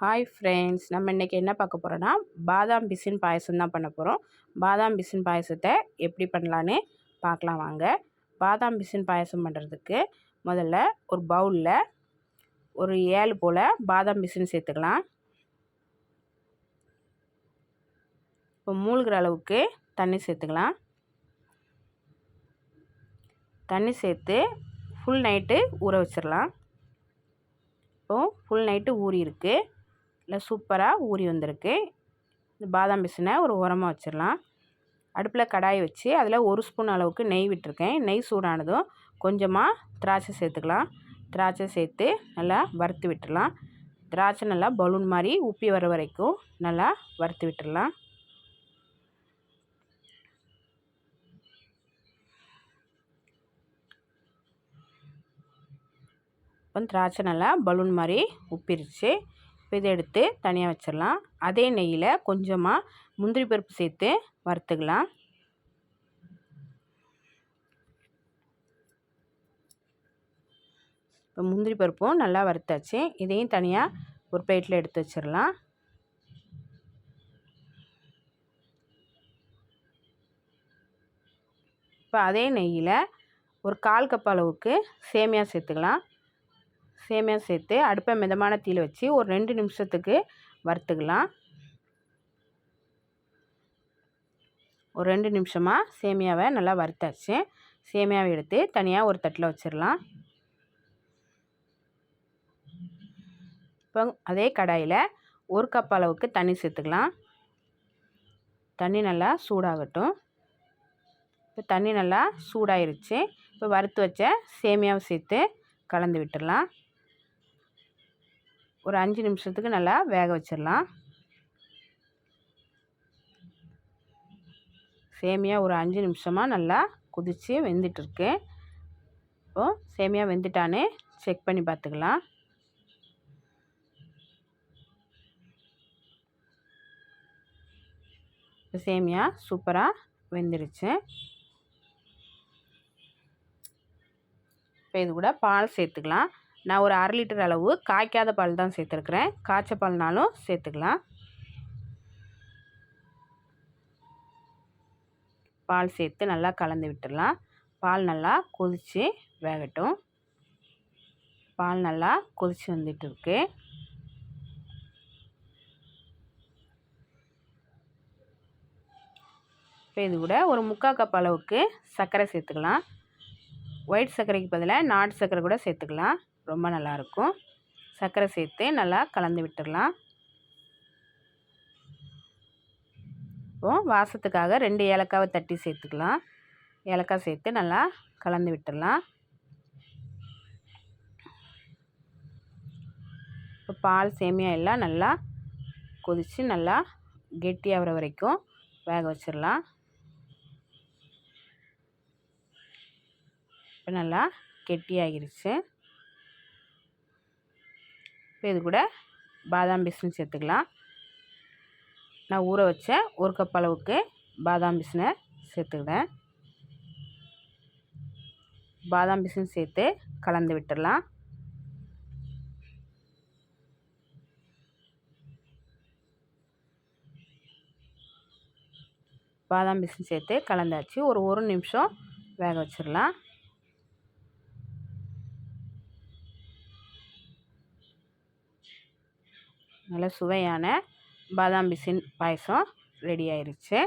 Hi friends நம்ம இன்றைக்கி என்ன பார்க்க போகிறோன்னா பாதாம் பிசின் பாயசம் தான் பண்ண போகிறோம் பாதாம் பிசின் பாயசத்தை எப்படி பண்ணலான்னு பார்க்கலாம் வாங்க. பாதாம் பிசின் பாயசம் பண்ணுறதுக்கு முதல்ல ஒரு பவுலில் ஒரு ஏழு போல் பாதாம் பிசின் சேர்த்துக்கலாம். இப்போ மூழ்கிற அளவுக்கு தண்ணி சேர்த்துக்கலாம். தண்ணி சேர்த்து ஃபுல் நைட்டு ஊற வச்சிடலாம். இப்போது ஃபுல் நைட்டு ஊறி இருக்குது இல்லை சூப்பராக ஊறி வந்திருக்கு. இந்த பாதாம் பிசினை ஒரு உரமாக வச்சிடலாம் அடுப்பில் கடாயை வச்சு அதில் ஒரு ஸ்பூன் அளவுக்கு நெய் விட்டுருக்கேன். நெய் சூடானதும் கொஞ்சமாக திராட்சை சேர்த்துக்கலாம். திராட்சை சேர்த்து நல்லா வறுத்து விட்டுடலாம் திராட்சை நல்லா பலூன் மாதிரி உப்பி வர வரைக்கும் நல்லா வறுத்து விட்டுடலாம் இப்போ திராட்சை நல்லா பலூன் மாதிரி உப்பிருச்சு இப்போ இதை எடுத்து தனியாக வச்சிடலாம். அதே நெய்யில் கொஞ்சமாக முந்திரி பருப்பு சேர்த்து வறுத்துக்கலாம். இப்போ முந்திரி பருப்பும் நல்லா வறுத்தாச்சு. இதையும் தனியாக ஒரு பிளேட்டில் எடுத்து வச்சிடலாம். இப்போ அதே நெய்யில் ஒரு கால் கப் அளவுக்கு சேமியா சேர்த்துக்கலாம். சேமியா சேர்த்து அடுப்பை மிதமான தீயில் வச்சு ஒரு ரெண்டு நிமிஷத்துக்கு வறுத்துக்கலாம். ஒரு ரெண்டு நிமிஷமாக சேமியாவை நல்லா வறுத்தாச்சு. சேமியாவை எடுத்து தனியாக ஒரு தட்டில் வச்சிடலாம். இப்போ அதே கடாயில் ஒரு கப் அளவுக்கு தண்ணி சேர்த்துக்கலாம். தண்ணி நல்லா சூடாகட்டும். இப்போ தண்ணி நல்லா சூடாயிருச்சு. இப்போ வறுத்து வச்ச சேமியாவை சேர்த்து கலந்து விட்டுடலாம். ஒரு அஞ்சு நிமிஷத்துக்கு நல்லா வேக வச்சிடலாம். சேமியா ஒரு அஞ்சு நிமிஷமாக நல்லா குதித்து வெந்துட்டுருக்கு. இப்போது சேமியா வெந்துட்டானே செக் பண்ணி பார்த்துக்கலாம். இப்போ சேமியா சூப்பராக வெந்துருச்சு. இப்போ இது கூட பால் சேர்த்துக்கலாம். நான் ஒரு அரை லிட்டர் அளவு காய்க்காத பால் தான் சேர்த்துருக்குறேன். காய்ச்ச பால்னாலும் சேர்த்துக்கலாம். பால் சேர்த்து நல்லா கலந்து விட்டுடலாம். பால் நல்லா கொதித்து வேகட்டும். பால் நல்லா கொதித்து வந்துட்டு இருக்கு. இப்போ இது கூட ஒரு முக்கால் கப் அளவுக்கு சர்க்கரை சேர்த்துக்கலாம். ஒயிட் சர்க்கரைக்கு பதிலாக நாட்டு சர்க்கரை கூட சேர்த்துக்கலாம். ரொம்ப நல்லாயிருக்கும் சர்க்கரை சேர்த்து நல்லா கலந்து விட்டுடலாம். இப்போது வாசத்துக்காக ரெண்டு ஏலக்காவை தட்டி சேர்த்துக்கலாம். ஏலக்காய் சேர்த்து நல்லா கலந்து விட்டுடலாம். இப்போ பால் சேமியா எல்லாம் நல்லா கொதித்து நல்லா கெட்டியாகிற வரைக்கும் வேக வச்சிடலாம். இப்போ நல்லா கெட்டியாகிருச்சு இப்போ இது கூட பாதாம் பிஸ்னு சேர்த்துக்கலாம். நான் ஊற வச்ச ஒரு கப் அளவுக்கு பாதாம் பிஸ்னை சேர்த்துக்கிட்டேன் பாதாம் பிஸ்னு சேர்த்து கலந்து விட்டுடலாம். பாதாம் பிஸ்னு சேர்த்து கலந்தாச்சு. ஒரு ஒரு நிமிஷம் வேக வச்சிடலாம். நல்ல சுவையான பாதாம் பிசின் பாயசம் ரெடி ஆயிடுச்சு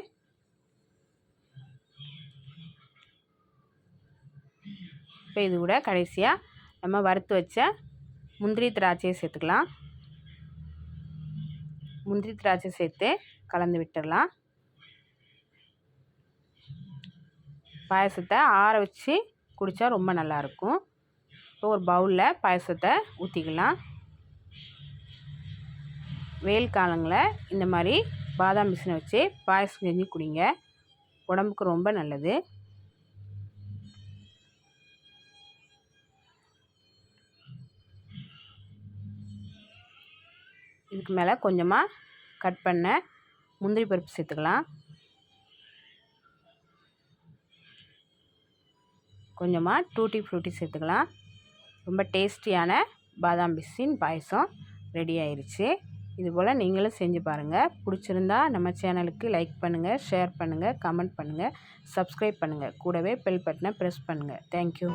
இப்போ இது கூட கடைசியாக நம்ம வறுத்து வச்ச முந்திரி திராட்சையை சேர்த்துக்கலாம். முந்திரி திராட்சை சேர்த்து கலந்து விட்டுடலாம். பாயசத்தை ஆற வச்சு குடித்தா ரொம்ப நல்லாயிருக்கும் இப்போ ஒரு பவுலில் பாயசத்தை ஊற்றிக்கலாம் வெயில் காலங்களில் இந்த மாதிரி பாதாம் பிசினை வச்சு பாயசம் செஞ்சு குடிங்க. உடம்புக்கு ரொம்ப நல்லது. இதுக்கு மேலே கொஞ்சமாக கட் பண்ண முந்திரி பருப்பு சேர்த்துக்கலாம். கொஞ்சமாக டூட்டி ஃப்ரூட்டி சேர்த்துக்கலாம். ரொம்ப டேஸ்டியான பாதாம் பிசின் பாயசம் ரெடி ஆயிடுச்சு இதுபோல் நீங்களும் செஞ்சு பாருங்கள் பிடிச்சிருந்தா நம்ம சேனலுக்கு லைக் பண்ணுங்கள் ஷேர் பண்ணுங்கள் கமெண்ட் பண்ணுங்கள் சப்ஸ்கிரைப் பண்ணுங்கள் கூடவே பெல் பட்டனை ப்ரெஸ் பண்ணுங்கள் தேங்க்யூ.